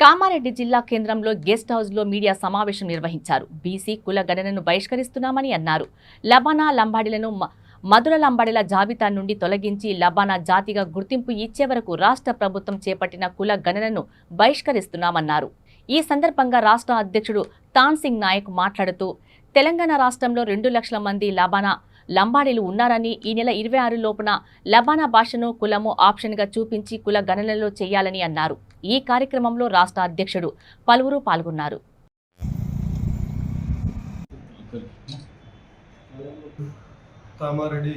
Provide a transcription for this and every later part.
కామారెడ్డి జిల్లా కేంద్రంలో గెస్ట్ హౌస్లో మీడియా సమావేశం నిర్వహించారు. బీసీ కుల గణనను బహిష్కరిస్తున్నామని అన్నారు. లబానా లంబాడీలను మధుర లంబాడీల జాబితా నుండి తొలగించి లబానా జాతిగా గుర్తింపు ఇచ్చే వరకు రాష్ట్ర ప్రభుత్వం చేపట్టిన కుల గణనను బహిష్కరిస్తున్నామన్నారు. ఈ సందర్భంగా రాష్ట్ర అధ్యక్షుడు తాన్సింగ్ నాయక్ మాట్లాడుతూ తెలంగాణ రాష్ట్రంలో రెండు లక్షల మంది లబానా లంబాడీలు ఉన్నారని ఈ నెల ఇరవై ఆరు లోపున లబానా భాషను కులము ఆప్షన్గా చూపించి కుల గణనలో చేయాలని అన్నారు. ఈ కార్యక్రమంలో రాష్ట్ర అధ్యక్షుడు పలువురు పాల్గొన్నారు. కామారెడ్డి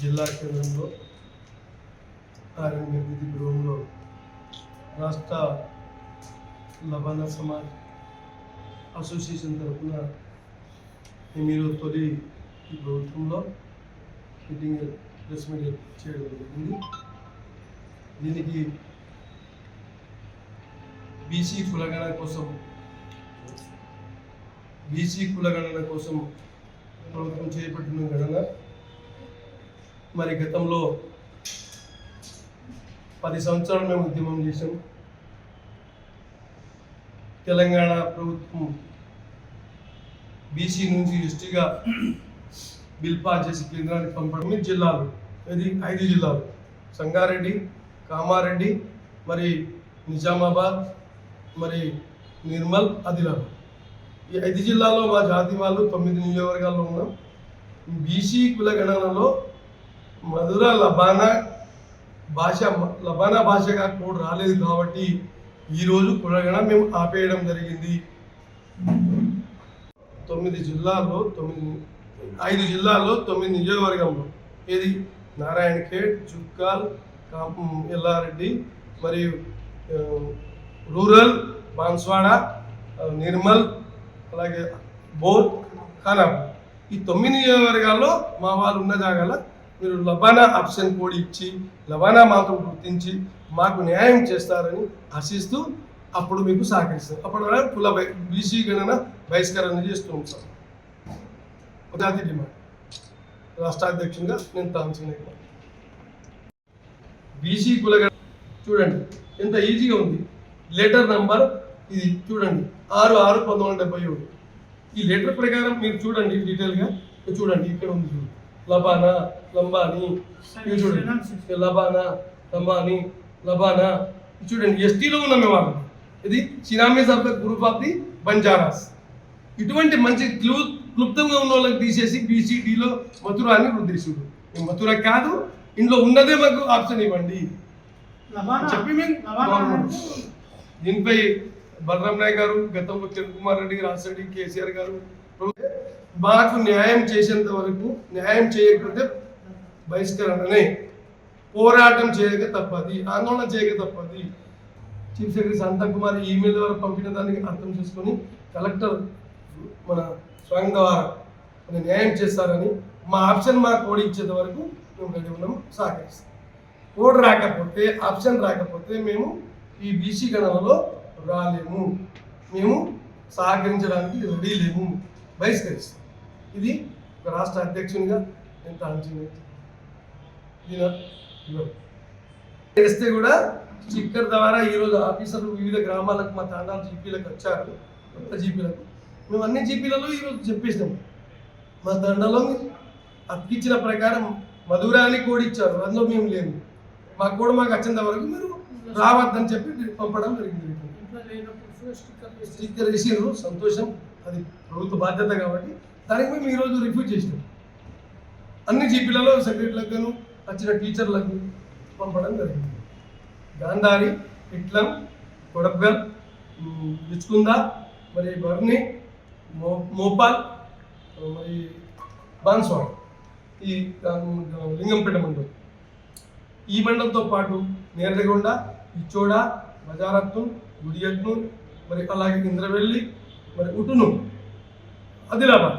జిల్లా కేంద్రంలో ఆర్ఎంఏ విధి గృహంలో రాష్ట్ర లబానా సమాజ్ అసోసియేషన్ తరఫున మీరు తొలి ఈ ప్రభుత్వంలో మీటింగ్ ప్రెస్ మీట్ చేయడం జరిగింది. దీనికి బీసీ కులగణన కోసం బీసీ కులగణన కోసం ప్రభుత్వం చేపట్టిన గణన. మరి గతంలో పది సంవత్సరాలు మేము ఉద్యమం చేసాం తెలంగాణ ప్రభుత్వం బీసీ నుంచి ఎస్టీగా బిల్ పాస్ చేసి కేంద్రానికి పంపడం తొమ్మిది జిల్లాలు ఇది ఐదు జిల్లాలు సంగారెడ్డి కామారెడ్డి మరి నిజామాబాద్ మరి నిర్మల్ ఆదిలాబాద్. ఈ ఐదు జిల్లాల్లో మా జాతి వాళ్ళు తొమ్మిది నియోజకవర్గాల్లో ఉన్నాం. బీసీ కుల గణనలో మధుర లబానా భాష లబానా భాషగా కోడ్ రాలేదు కాబట్టి ఈరోజు కులగణ మేము ఆపేయడం జరిగింది. తొమ్మిది జిల్లాల్లో తొమ్మిది ఐదు జిల్లాల్లో తొమ్మిది నియోజకవర్గంలో ఏది? నారాయణ ఖేడ్ చుక్కాల్ ఎల్లారెడ్డి మరియు రూరల్ బాన్స్వాడ నిర్మల్ అలాగే బోర్ ఖానాపూర్. ఈ తొమ్మిది నియోజకవర్గాల్లో మా వాళ్ళు ఉన్న జాగాల మీరు లబానా ఆప్షన్ కోడ్ ఇచ్చి లబానా మాత్రం గుర్తించి మాకు న్యాయం చేస్తారని ఆశిస్తూ అప్పుడు మీకు సహకరిస్తారు అప్పటి వరకు కుల బై బీసీ గణన బహిష్కరణ చేస్తూ ఉంటాం. జాతి డిమాండ్ రాష్ట్ర అధ్యక్షునిగా నేను తాంసిన బీసీ కులగణ చూడండి ఎంత ఈజీగా ఉంది. లెటర్ నంబర్ ఇది చూడండి. ఆరు ఆరు పంతొమ్మిది వందల డెబ్బై ఏడు. ఈ లెటర్ ప్రకారం మీరు చూడండి డీటెయిల్గా. చూడండి ఇక్కడ ఉంది చూడండి. లబానా లంబాని. చూడండి. లబానా లంబాని లబానా. చూడండి ఎస్టీలో ఉన్నాం మేము ఇది of the group of the Banjaras. ఇటువంటి మంచి క్లూ క్లుప్తంగా ఉన్న వాళ్ళకి తీసేసి బీసీడీలో మథుర అని రుద్దేశుడు ఈ మథుర కాదు ఇందులో ఉన్నదే మాకు ఆప్షన్ ఇవ్వండి. చెప్పి దీనిపై బలరాం నాయక్ గారు గతంలో కిరణ్ కుమార్ రెడ్డి రాజశేఖర్ రెడ్డి కేసీఆర్ గారు మాకు న్యాయం చేసేంత వరకు న్యాయం చేయకపోతే బహిష్కరణనే. పోరాటం చేయక తప్పది ఆందోళన చేయక తప్పది. Chief secretary Shanta Kumar email ద్వారా పంపిన దానికి అర్థం చేసుకొని కలెక్టర్ మన స్వయం ద్వారా మన న్యాయం చేస్తారని మా ఆప్షన్ మాకు కోడ్ ఇచ్చేంత వరకు మేము రెడీ ఉన్నాము సహకరిస్తాం. కోడ్ రాకపోతే ఆప్షన్ రాకపోతే మేము ఈ బీసీ గణనలో రాలేము. మేము సహకరించడానికి రెడీ లేము. బహిష్కరిస్తాం. ఇది ఒక రాష్ట్ర అధ్యక్షునిగా నేను తాంచింది చేస్తే కూడా స్టిక్కర్ ద్వారా ఈరోజు ఆఫీసర్లు వివిధ గ్రామాలకు మా తాండాలు జీపీలకు వచ్చారు. కొత్త జీపీలకు మేము అన్ని జీపీలలో ఈరోజు చెప్పేసినాం. మా తండలో అతికిచ్చిన ప్రకారం మధురాని కోడ్ ఇచ్చారు. అందులో మేము లేము. మా కోడ్ మాకు వచ్చేంత వరకు మీరు రావద్దని చెప్పి పంపడం జరిగింది. స్టిక్కర్ వేసిర్రు. సంతోషం. అది ప్రభుత్వ బాధ్యత కాబట్టి దానికి మేము ఈరోజు రిఫ్యూజ్ చేసినాం. అన్ని జీపీలలో సెక్రటరీలకు వచ్చిన టీచర్లకు పంపడం జరిగింది. గాంధారి ఇట్లం కొడగ్గల్ బిచ్కుంద మరి బర్ని మోపాల్ ఈ బాన్స్వాడ ఈ లింగంపేట మండలం. ఈ మండలంతో పాటు నేరడిగొండ ఇచ్చోడ బజారత్ను గుడియత్ను మరి అలాగే ఇంద్రవెల్లి మరి ఉటును ఆదిలాబాద్.